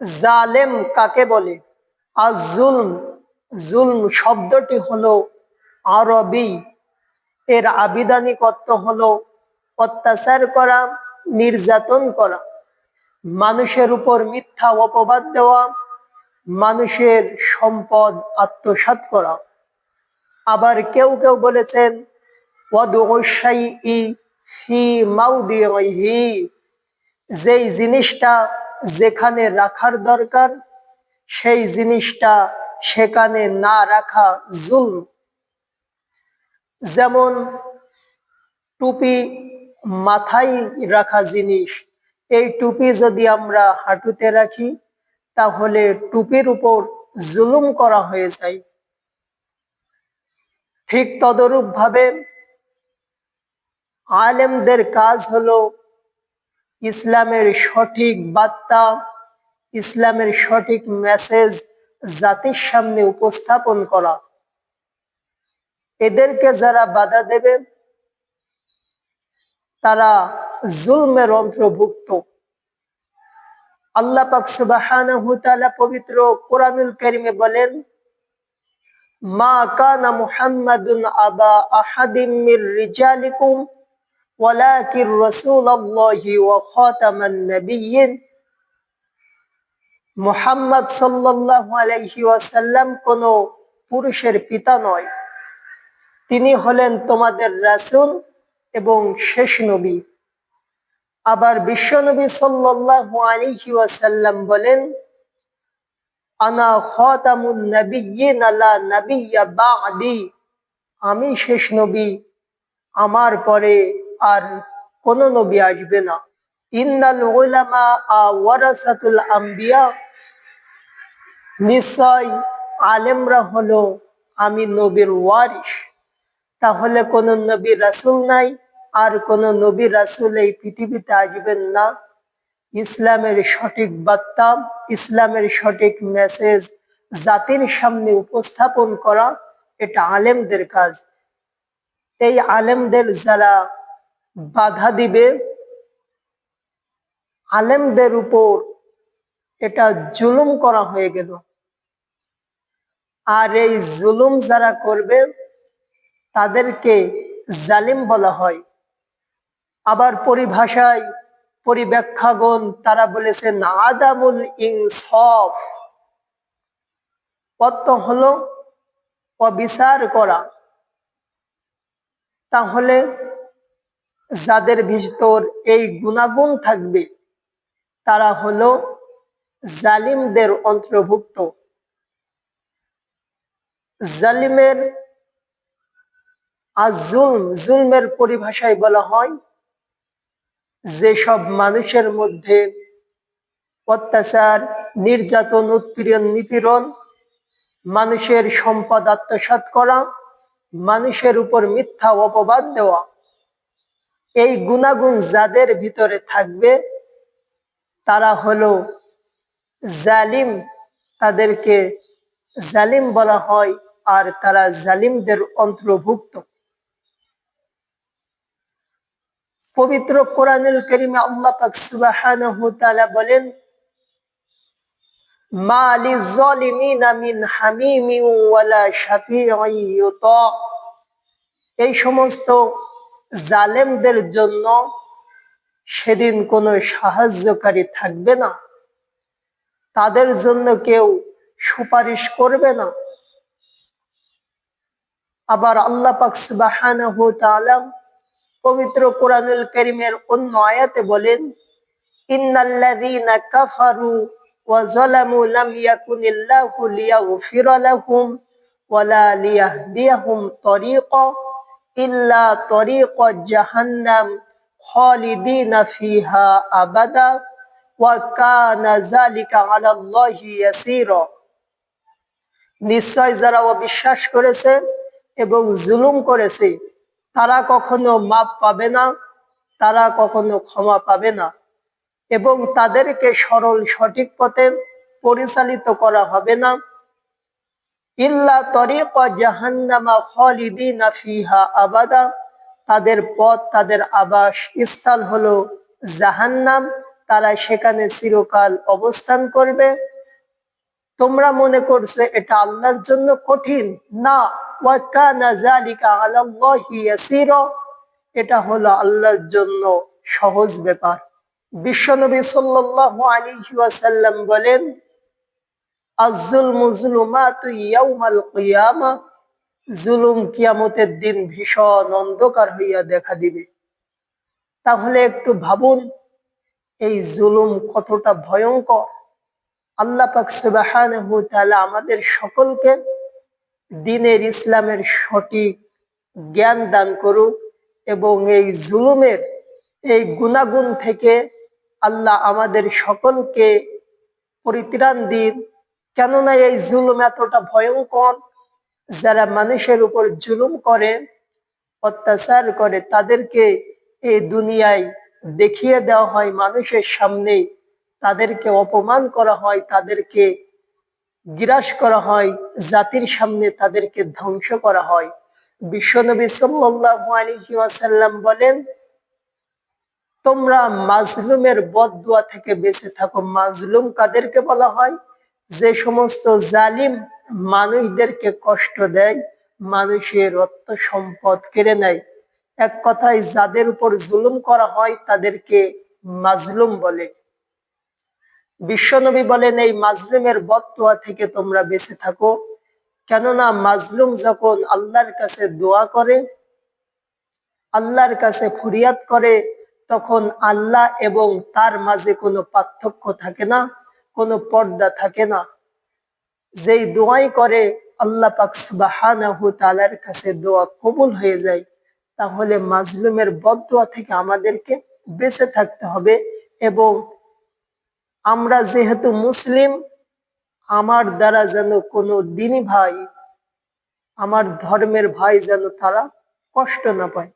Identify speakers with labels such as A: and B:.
A: জালেম কাকে বলে? আর জুলম জুলম শব্দটি হলো আরবি। এর আবিধানিক অর্থ হলো অত্যাচার করা, নির্যাতন করা। মানুষের উপর মিথ্যা অপবাদ দেওয়া, মানুষের সম্পদ আত্মসাত করা। আবার কেউ কেউ বলেছেন যেই জিনিসটা যেখানে রাখার দরকার, সেই জিনিসটা সেখানে না রাখা জুল যেমন টুপি মাথায় রাখা জিনিস, এই টুপি যদি আমরা হাঁটুতে রাখি, তাহলে টুপির উপর জুলুম করা হয়ে যায়। ঠিক তদরূপ ভাবে আলেমদের কাজ হলো ইসলামের সঠিক বার্তা, ইসলামের সঠিক মেসেজ জাতির সামনে উপস্থাপন করা। এদেরকে যারা বাধা দেবে, তারা জুলমের অন্তর্ভুক্ত। আল্লাহ পাক সুবহানাহু পবিত্র কোরআনুল কারীমে বলেন, মা কানা মুহাম্মাদুন আবা আহাদিম রিজালিকুম ওয়ালাকির রাসূলুল্লাহি ওয়া খাতামান নাবিয়্যিন। মুহাম্মদ সাল্লাল্লাহু আলাইহি ওয়াসাল্লাম কোন পুরুষের পিতা নয়। তিনি হলেন তোমাদের রাসূল এবং শেষ নবী। আবার বিশ্বনবী সাল্লাল্লাহু আলাইহি ওয়াসাল্লাম বলেন, আনা খাতামুন নাবিয়্যিন লা নাবিয়্যা বা'দি। আমি শেষ নবী, আমার পরে আর কোন নবী আসবে না। ওয়ারাসাতুল আম্বিয়া। নিশ্চয় আলেমরা হলো আমি নবীর ওয়ারিশ। তাহলে কোন নবী রাসুল নাই, আর কোন নবী রাসুল এই পৃথিবীতে আসবেন না। ইসলামের সঠিক বার্তা, ইসলামের সঠিক মেসেজ, জাতির সামনে উপস্থাপন করা, এটা আলেমদের কাজ। এই আলেমদের যারা বাধা দিবে। আলেমদের উপর এটা জুলুম করা হয়ে গেল। আর এই জুলুম যারা করবে, তাদেরকে জালিম বলা হয়। আবার পরিভাষায় পরিব্যাখ্যাগণ তারা বলেছেন, আদামুল ইনসফ অর্থ হলো অবিচার করা। তাহলে যাদের ভিতর এই গুণাগুণ থাকবে, তারা হলো জালিমদের অন্তর্ভুক্ত। জালিমের আর জুলম, জুলমের পরিভাষায় বলা হয়, যেসব মানুষের মধ্যে অত্যাচার, নির্যাতন, উৎপীড়ন, নিপীড়ন, মানুষের সম্পদ আত্মসাত করা, মানুষের উপর মিথ্যা অপবাদ দেওয়া এই গুণাগুণ যাদের ভিতরে থাকবে, তারা হলো জালিম। তাদেরকে জালিম বলা হয় আর তারা জালিমদের অন্তর্ভুক্ত। পবিত্র কোরআনুল করিমে আল্লাহ পাক সুবহানাহু বলেন এই সমস্ত জালেমদের জন্য সেদিন কোনো সাহায্যকারী থাকবে না। তাদের জন্য কেউ সুপারিশ করবে না। আবার আল্লাহ পাক সুবহানাহু তাআলা পবিত্র কোরআনুল করিমের অন্য আয়াতে বলেন, ইন্নাল্লাযীনা ইল্লা তরিকা জাহান্নাম খালিদিনা ফিহা আবাদা ওয়া কানা যালিকা নিশ্চয় যারা অবিশ্বাস করেছে এবং জুলুম করেছে, তারা কখনো মাপ পাবে না, তারা কখনো ক্ষমা পাবে না এবং তাদেরকে সরল সঠিক পথে পরিচালিত করা হবে না। ইল্লা তরিক জাহান্নামা খালিদিনা ফিহা আবাদা। তাদের পথ, তাদের আবাস স্থল হলো জাহান্নাম। তারা সেখানে চিরকাল অবস্থান করবে। তোমরা মনে করছ এটা আল্লাহর জন্য কঠিন? না। এটা হলো আল্লাহর জন্য সহজ ব্যাপার। বিশ্বনবী সাল্লাল্লাহু আলাইহি ওয়াসাল্লাম বলেন জুলুম কিয়ামতের দিন ভীষণ অন্ধকার হইয়া দেখা দিবে। তাহলে একটু ভাবুন, এই জুলুম কতটা ভয়ঙ্কর। আল্লাহ পাক সুবহানাহু আমাদের সকলকে দিনের ইসলামের সঠিক জ্ঞান দান করুক এবং এই জুলুমের এই গুণাগুণ থেকে আল্লাহ আমাদের সকলকে পরিত্রাণ দিন। কেননা এই জুলুম এতটা ভয়ঙ্কর, যারা মানুষের উপর জুলুম করে, অত্যাচার করে, তাদেরকে এই দুনিয়ায় দেখিয়ে দেওয়া হয় মানুষের সামনে। তাদেরকে অপমান করা হয়, তাদেরকে গ্রাস করা হয়, জাতির সামনে তাদেরকে ধ্বংস করা হয়। বিশ্বনবী আলাইহি ওয়াসাল্লাম বলেন, তোমরা মাজলুমের বদদুয়া থেকে বেঁচে থাকো। মাজলুম কাদেরকে বলা হয়? যে সমস্ত জালিম মানুষদেরকে কষ্ট দেয়, মানুষের অর্থ সম্পদ কেড়ে নেয়। এক কথায়, যাদের উপর জুলুম করা হয়, তাদেরকে মাজলুম বলে। বিশ্বনবী বলেন, এই মাজলুমের বদুয়া থেকে তোমরা বেঁচে থাকো। কেননা, মাজলুম যখন আল্লাহর কাছে দোয়া করে, আল্লাহর কাছে ফরিয়াদ করে, তখন আল্লাহ এবং তার মাঝে কোনো পার্থক্য থাকে না। কোনো পর্দা থাকে না। যেই দোয়াই করে আল্লাহ পাক সুবাহানাহু তাআলার কাছে দোয়া কবুল হয়ে যায়, তাহলে মাজলুমের বদদোয়া থেকে আমাদেরকে বেঁচে থাকতে হবে এবং আমরা যেহেতু মুসলিম, আমার দ্বারা যেন কোনো দিনী ভাই, আমার ধর্মের ভাই যেন তারা কষ্ট না পায়।